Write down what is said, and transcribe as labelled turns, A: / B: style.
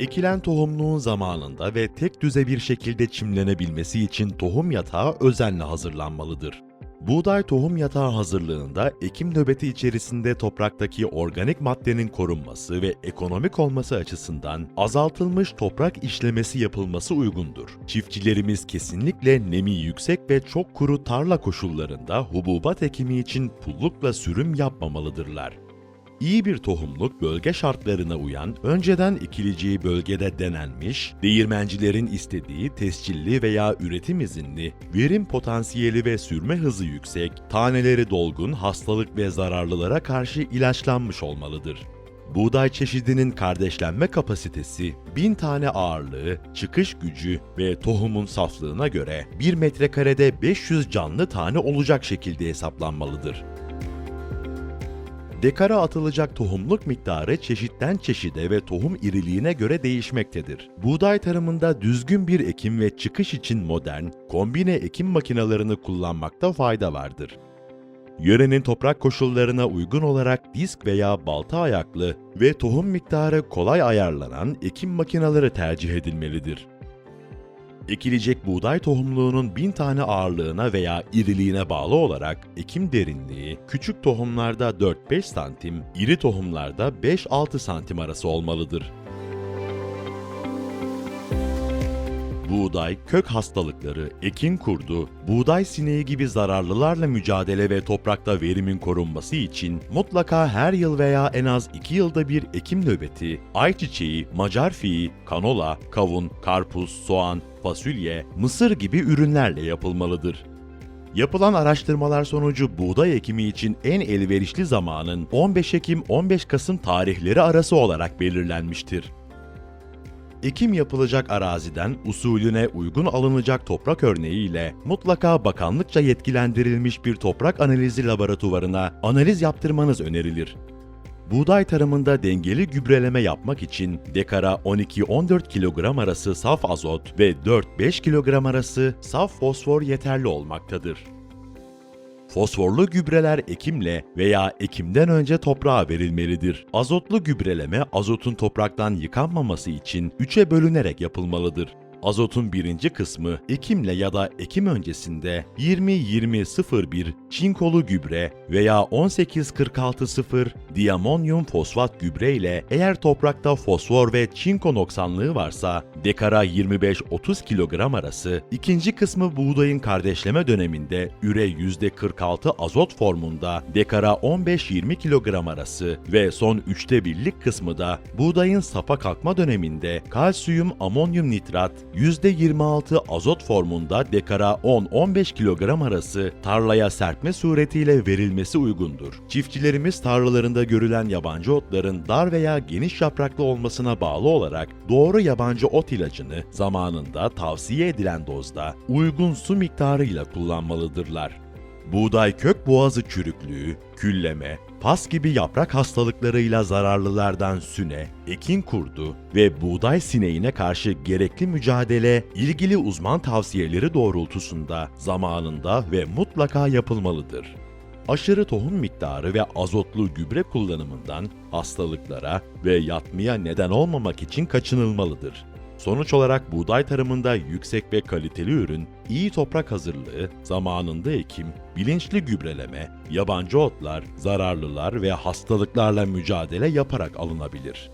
A: Ekilen tohumluğun zamanında ve tek düze bir şekilde çimlenebilmesi için tohum yatağı özenle hazırlanmalıdır. Buğday tohum yatağı hazırlığında ekim nöbeti içerisinde topraktaki organik maddenin korunması ve ekonomik olması açısından azaltılmış toprak işlemesi yapılması uygundur. Çiftçilerimiz kesinlikle nemi yüksek ve çok kuru tarla koşullarında hububat ekimi için pullukla sürüm yapmamalıdırlar. İyi bir tohumluk bölge şartlarına uyan, önceden ekileceği bölgede denenmiş, değirmencilerin istediği tescilli veya üretim izinli, verim potansiyeli ve sürme hızı yüksek, taneleri dolgun, hastalık ve zararlılara karşı ilaçlanmış olmalıdır. Buğday çeşidinin kardeşlenme kapasitesi, 1000 tane ağırlığı, çıkış gücü ve tohumun saflığına göre 1 metrekarede 500 canlı tane olacak şekilde hesaplanmalıdır. Dekara atılacak tohumluk miktarı çeşitten çeşide ve tohum iriliğine göre değişmektedir. Buğday tarımında düzgün bir ekim ve çıkış için modern, kombine ekim makinalarını kullanmakta fayda vardır. Yörenin toprak koşullarına uygun olarak disk veya balta ayaklı ve tohum miktarı kolay ayarlanan ekim makinaları tercih edilmelidir. Ekilecek buğday tohumluğunun 1000 tane ağırlığına veya iriliğine bağlı olarak ekim derinliği küçük tohumlarda 4-5 santim, iri tohumlarda 5-6 santim arası olmalıdır. Buğday, kök hastalıkları, ekin kurdu, buğday sineği gibi zararlılarla mücadele ve toprakta verimin korunması için mutlaka her yıl veya en az 2 yılda bir ekim nöbeti, ayçiçeği, macar fiği, kanola, kavun, karpuz, soğan, fasulye, mısır gibi ürünlerle yapılmalıdır. Yapılan araştırmalar sonucu buğday ekimi için en elverişli zamanın 15 Ekim-15 Kasım tarihleri arası olarak belirlenmiştir. Ekim yapılacak araziden usulüne uygun alınacak toprak örneğiyle mutlaka bakanlıkça yetkilendirilmiş bir toprak analizi laboratuvarına analiz yaptırmanız önerilir. Buğday tarımında dengeli gübreleme yapmak için dekara 12-14 kilogram arası saf azot ve 4-5 kilogram arası saf fosfor yeterli olmaktadır. Fosforlu gübreler ekimle veya ekimden önce toprağa verilmelidir. Azotlu gübreleme azotun topraktan yıkanmaması için 3'e bölünerek yapılmalıdır. Azotun birinci kısmı ekimle ya da ekim öncesinde 20-20-01 çinkolu gübre veya 18-46-0 diamonyum fosfat gübre ile eğer toprakta fosfor ve çinko noksanlığı varsa dekara 25-30 kilogram arası, ikinci kısmı buğdayın kardeşleme döneminde üre %46 azot formunda dekara 15-20 kilogram arası ve son üçte birlik kısmı da buğdayın sapa kalkma döneminde kalsiyum amonyum nitrat %26 azot formunda dekara 10-15 kilogram arası tarlaya serpme suretiyle verilmesi uygundur. Çiftçilerimiz tarlalarında görülen yabancı otların dar veya geniş yapraklı olmasına bağlı olarak doğru yabancı ot ilacını zamanında tavsiye edilen dozda uygun su miktarıyla kullanmalıdırlar. Buğday kök boğazı çürüklüğü, külleme, pas gibi yaprak hastalıklarıyla zararlılardan süne, ekin kurdu ve buğday sineğine karşı gerekli mücadele ilgili uzman tavsiyeleri doğrultusunda zamanında ve mutlaka yapılmalıdır. Aşırı tohum miktarı ve azotlu gübre kullanımından hastalıklara ve yatmaya neden olmamak için kaçınılmalıdır. Sonuç olarak buğday tarımında yüksek ve kaliteli ürün, iyi toprak hazırlığı, zamanında ekim, bilinçli gübreleme, yabancı otlar, zararlılar ve hastalıklarla mücadele yaparak alınabilir.